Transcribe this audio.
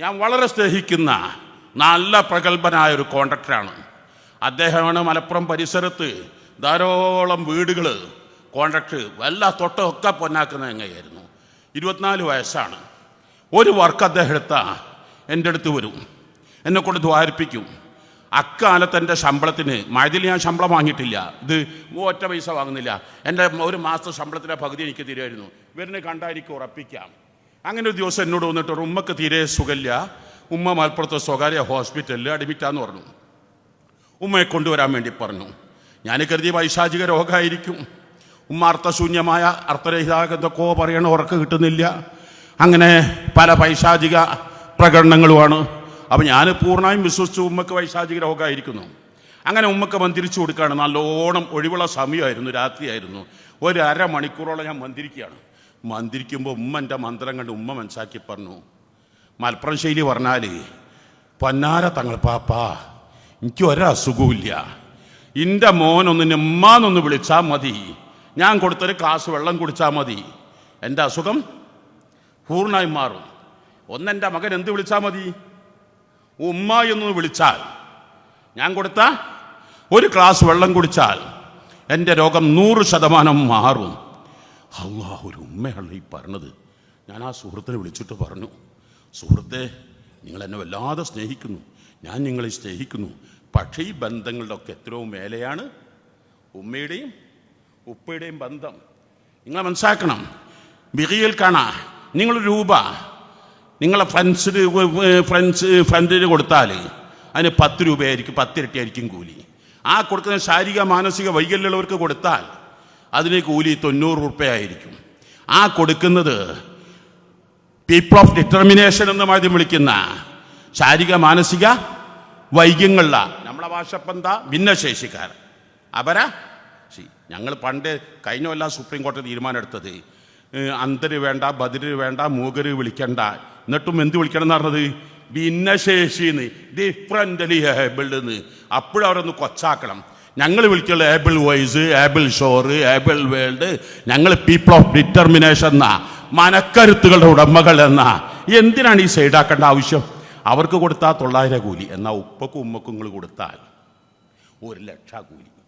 ഞാൻ വളരെ സ്നേഹിക്കുന്ന നല്ല പ്രഗത്ഭനായ ഒരു കോൺട്രാക്ടറാണ് അദ്ദേഹമാണ് മലപ്പുറം പരിസരത്ത് ധാരാളം വീടുകൾ കോൺട്രാക്ട് എല്ലാ തൊട്ടൊക്കെ പൊന്നാക്കുന്ന എങ്ങനെയായിരുന്നു? ഇരുപത്തിനാല് വയസ്സാണ്. ഒരു വർക്ക് അദ്ദേഹം എടുത്താൽ എന്റെ അടുത്ത് വരും. എന്നെ കൊണ്ട് ദ്വാരിപ്പിക്കും. അക്കാലത്ത് എന്റെ ശമ്പളത്തിന് മഴയിൽ ഞാൻ ശമ്പളം വാങ്ങിയിട്ടില്ല. ഇത് ഒറ്റ പൈസ വാങ്ങുന്നില്ല. എന്റെ ഒരു മാസത്തെ ശമ്പളത്തിന്റെ പകുതി എനിക്ക് തരുമായിരുന്നു. ഇവരിനെ കണ്ടാൽ എനിക്ക് ഉറപ്പിക്കാം. അങ്ങനെ ഒരു ദിവസം എന്നോട് വന്നിട്ട് ഒരു ഉമ്മക്ക് തീരെ സുഖമില്ല. ഉമ്മ മലപ്പുറത്തെ സ്വകാര്യ ഹോസ്പിറ്റലിൽ അഡ്മിറ്റാന്ന് പറഞ്ഞു. ഉമ്മയെ കൊണ്ടുവരാൻ വേണ്ടി പറഞ്ഞു. ഞാൻ കരുതി വൈശാചിക രോഗമായിരിക്കും ഉമ്മ അർത്ഥശൂന്യമായ അർത്ഥരഹിത എന്തൊക്കെയോ പറയണ ഉറക്കം കിട്ടുന്നില്ല. അങ്ങനെ പല പൈശാചിക പ്രകടനങ്ങളുമാണ്. അപ്പം ഞാൻ പൂർണമായും വിശ്വസിച്ചു ഉമ്മക്ക് വൈശാചിക രോഗമായിരിക്കുന്നു അങ്ങനെ ഉമ്മക്ക് മന്ദിരിച്ചു കൊടുക്കുകയാണ് നല്ലോണം ഒഴിവുള്ള സമയമായിരുന്നു രാത്രിയായിരുന്നു. ഒരു അര മണിക്കൂറോളം ഞാൻ മന്ദിരിക്കുകയാണ് മന്ദിരിക്കുമ്പോൾ ഉമ്മ എന്റെ മന്ത്രം കണ്ട് ഉമ്മ മനസ്സാക്കി പറഞ്ഞു. മലപ്പുറം ശൈലി പറഞ്ഞാൽ പൊന്നാര തങ്ങൾ പാപ്പാ എനിക്ക് ഒരസുഖമില്ല എന്റെ മോനൊന്ന് ഉമ്മാന്നൊന്ന് വിളിച്ചാൽ മതി. ഞാൻ കൊടുത്തൊരു ഗ്ലാസ് വെള്ളം കുടിച്ചാൽ മതി. എന്റെ അസുഖം പൂർണമായി മാറും. ഒന്നെന്റെ മകൻ എന്ത് വിളിച്ചാൽ മതി? ഉമ്മ എന്ന് വിളിച്ചാൽ ഞാൻ കൊടുത്ത ഒരു ഗ്ലാസ് വെള്ളം കുടിച്ചാൽ എന്റെ രോഗം നൂറ് ശതമാനം മാറും. അള്ളാ ഒരു ഉമ്മയാണ് ഈ പറഞ്ഞത്. ഞാൻ ആ സുഹൃത്തിനെ വിളിച്ചിട്ട് പറഞ്ഞു സുഹൃത്തെ നിങ്ങൾ എന്നെ വല്ലാതെ സ്നേഹിക്കുന്നു. ഞാൻ നിങ്ങളെ സ്നേഹിക്കുന്നു. പക്ഷേ ഈ ബന്ധങ്ങളുടെ ഒക്കെ എത്രയോ മേലെയാണ് ഉമ്മയുടെയും ഉപ്പയുടെയും ബന്ധം. നിങ്ങൾ മനസ്സിലാക്കണം. ബിറിയിൽ കാണാ നിങ്ങൾ രൂപ നിങ്ങളെ ഫ്രണ്ട്സിന് ഫ്രണ്ട്സ് ഫ്രണ്ടിന് കൊടുത്താൽ അതിന് പത്ത് രൂപയായിരിക്കും പത്തിരട്ടിയായിരിക്കും കൂലി. ആ കൊടുക്കുന്ന ശാരീരിക മാനസിക വൈകല്യമുള്ളവർക്ക് കൊടുത്താൽ അതിന് കൂലി തൊണ്ണൂറ് റുപ്യയായിരിക്കും ആ കൊടുക്കുന്നത് പീപ്പിൾ ഓഫ് ഡിറ്റർമിനേഷൻ എന്ന് ആദ്യം വിളിക്കുന്ന ശാരീരിക മാനസിക വൈദ്യങ്ങളില നമ്മളെ ഭാഷ ഇപ്പം എന്താ? ഭിന്നശേഷിക്കാർ അവരാ? ഞങ്ങൾ പണ്ട് കഴിഞ്ഞ കൊല്ലം സുപ്രീം കോടതി തീരുമാനം എടുത്തത് അന്തര് വേണ്ട ബദിര് വേണ്ട മൂകര് വിളിക്കണ്ട. എന്നിട്ടും എന്ത് വിളിക്കണം എന്ന് പറഞ്ഞത്? ഭിന്നശേഷിന്ന്. ഡിഫറന്റലി ഏബിൾഡ് എന്ന് അപ്പോഴവരൊന്ന് കൊച്ചാക്കണം. ഞങ്ങൾ വിളിക്കുള്ള able voice able show able world ഞങ്ങൾ പീപ്പിൾ ഓഫ് ഡിറ്റർമിനേഷൻ എന്നാ മനക്കരുത്തുകളുടെ ഉടമകൾ എന്നാ. എന്തിനാണ് ഈ സൈഡാക്കേണ്ട ആവശ്യം? അവർക്ക് കൊടുത്താൽ തൊള്ളായിരം കൂലി എന്നാൽ ഉപ്പക്കും ഉമ്മക്കും നിങ്ങൾ കൊടുത്താൽ ഒരു ലക്ഷ കൂലി.